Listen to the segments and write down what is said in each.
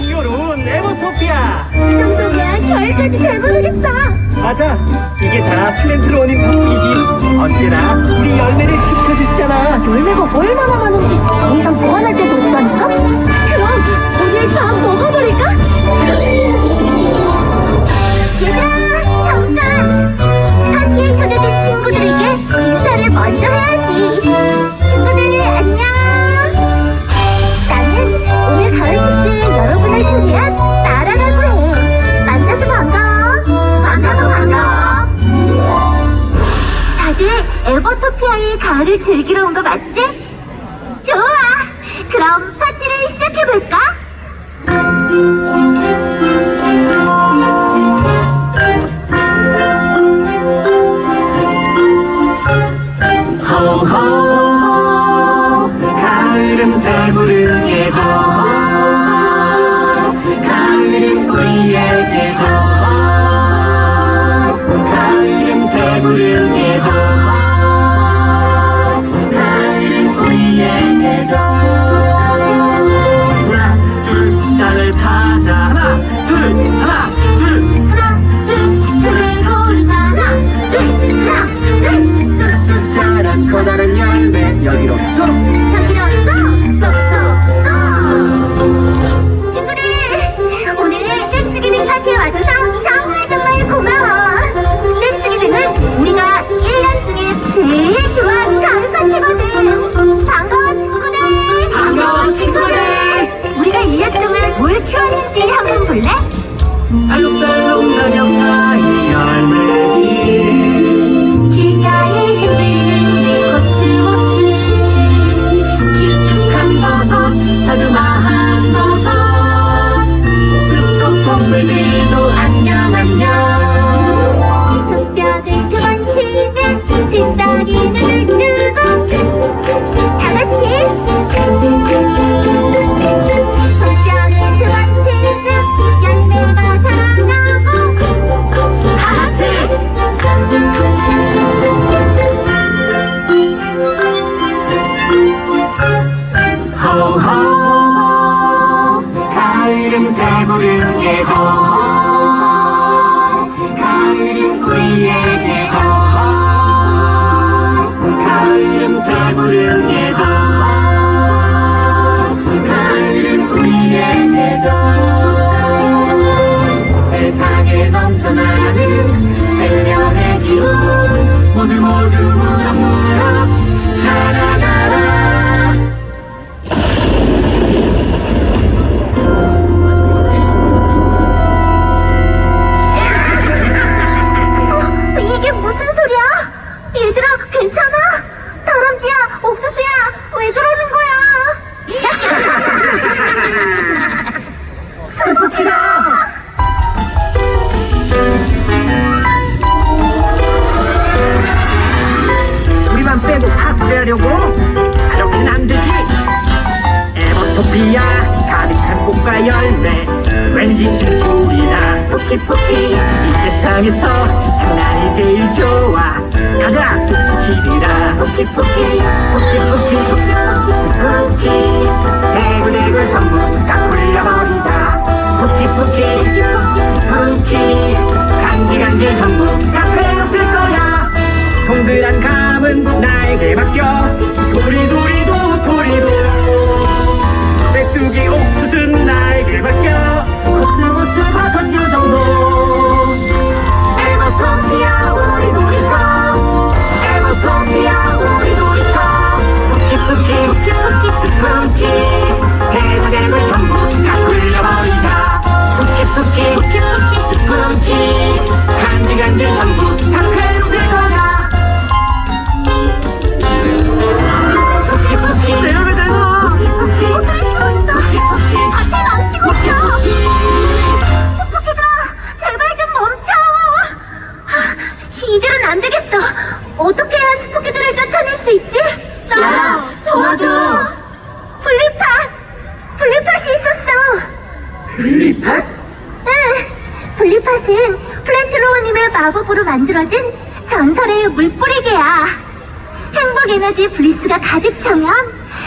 풍요로운 에버토피아. 이 정도면 겨울까지 대박이겠어. 맞아. 이게 다 플랜트로님 덕분이지. 언제나 우리 열매를 지켜주시잖아. 열매가 얼마나 많은지 더 이상 보관할 때도 겨울은 계절 가을은 우리의 계절 가을은 배부른 계절 가을은 우리의 계절 세상에 넘쳐나는 생명의 기운. 모두 모두 무럭무럭 스키포키 이 세상에서 장난이 제일 좋아. 가자 스키키리라. 포키포키 포키포키 포키포키 스쿠키 대구대구 전부 다 굴려버리자. 포키포키 스쿠키 간질간질 전부 다 괴롭힐 거야. 동그란 감은 나에게 맡겨. 도리도리도 도리도. 백두기 옥수수는 나에게 맡겨. 코스모스 봐서 마법으로 만들어진 전설의 물뿌리개야. 행복 에너지 블리스가 가득 차면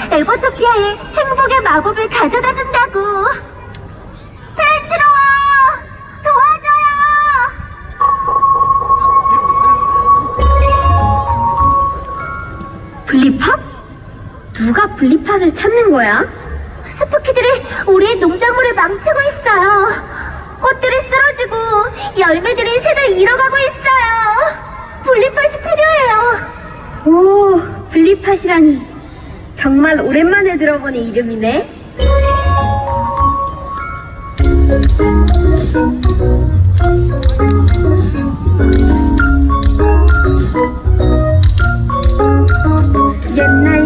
에버토피아에 행복의 마법을 가져다 준다고. 플랜트로우! 도와줘요! 블리팟? 누가 블리팟을 찾는 거야? 스푸키들이 우리의 농작물을 망치고 있어요. 꽃들이 쓰러지고 열매들이 색을 잃어가고 있어요. 분리팟이 필요해요. 오, 블리팟이라니. 정말 오랜만에 들어보는 이름이네. 옛날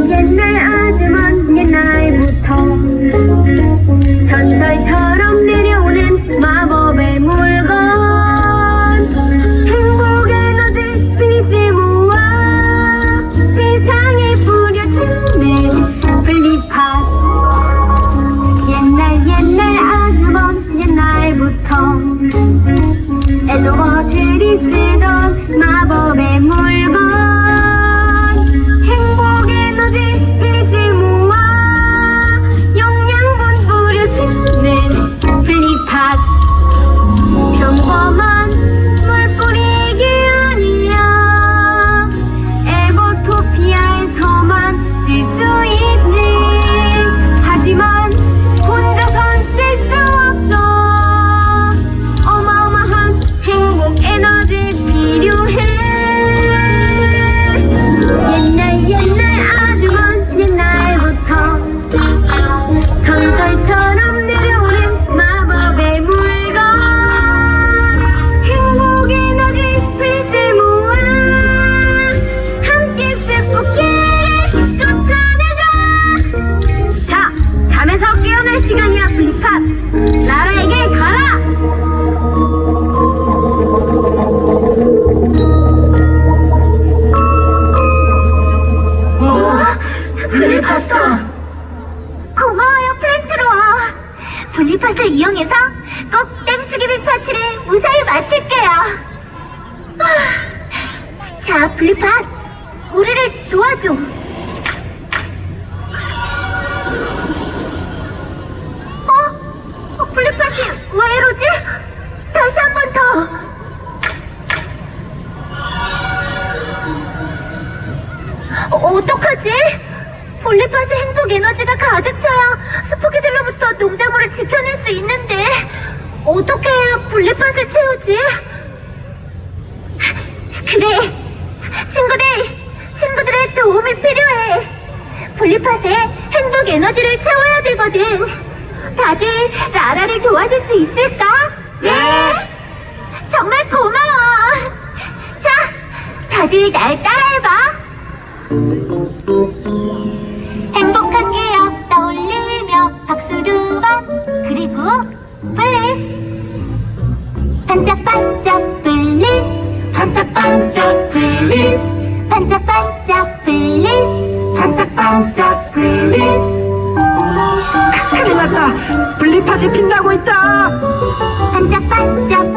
자, 분리팟, 우리를 도와줘. 어? 어, 분리팟이 왜 이러지? 다시 한 번 더. 어, 어떡하지? 볼리팟의 행복 에너지가 가득 차야 스포기들로부터 농작물을 지켜낼 수 있는데 어떻게 해야 볼리팟을 채우지? 그래 친구들 친구들의 도움이 필요해. 볼리팟에 행복 에너지를 채워야 되거든. 다들 라라를 도와줄 수 있을까? 네. 정말 고마워. 자 다들 날 따라해봐. 행복 반짝반짝 플리스! 반짝반짝 플리스 반짝반짝 플리스! 큰일 났다! 블리팟이 빛나고 있다! 반짝반짝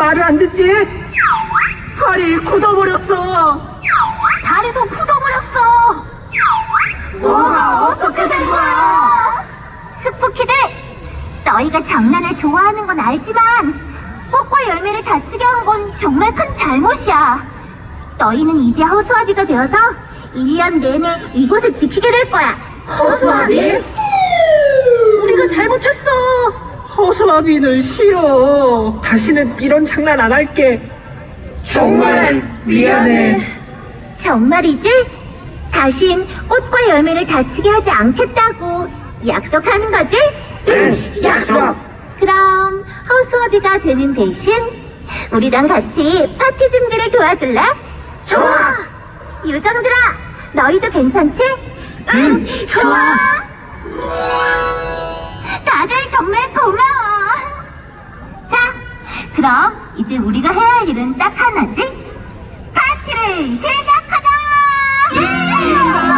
말을 안 듣지? 팔이 굳어버렸어! 다리도 굳어버렸어! 뭐가 어떻게 된 거야? 스푸키들! 너희가 장난을 좋아하는 건 알지만 꽃과 열매를 다치게 한 건 정말 큰 잘못이야. 너희는 이제 허수아비가 되어서 1년 내내 이곳을 지키게 될 거야. 허수아비? 우리가 잘못했어. 허수아비는 싫어. 다시는 이런 장난 안 할게. 정말 미안해. 정말이지? 다신 꽃과 열매를 다치게 하지 않겠다고 약속하는 거지? 응, 약속. 그럼 허수아비가 되는 대신 우리랑 같이 파티 준비를 도와줄래? 좋아. 유정들아, 너희도 괜찮지? 응, 좋아. 다들 정말 고마워. 자, 그럼 이제 우리가 해야 할 일은 딱 하나지? 파티를 시작하자! 예!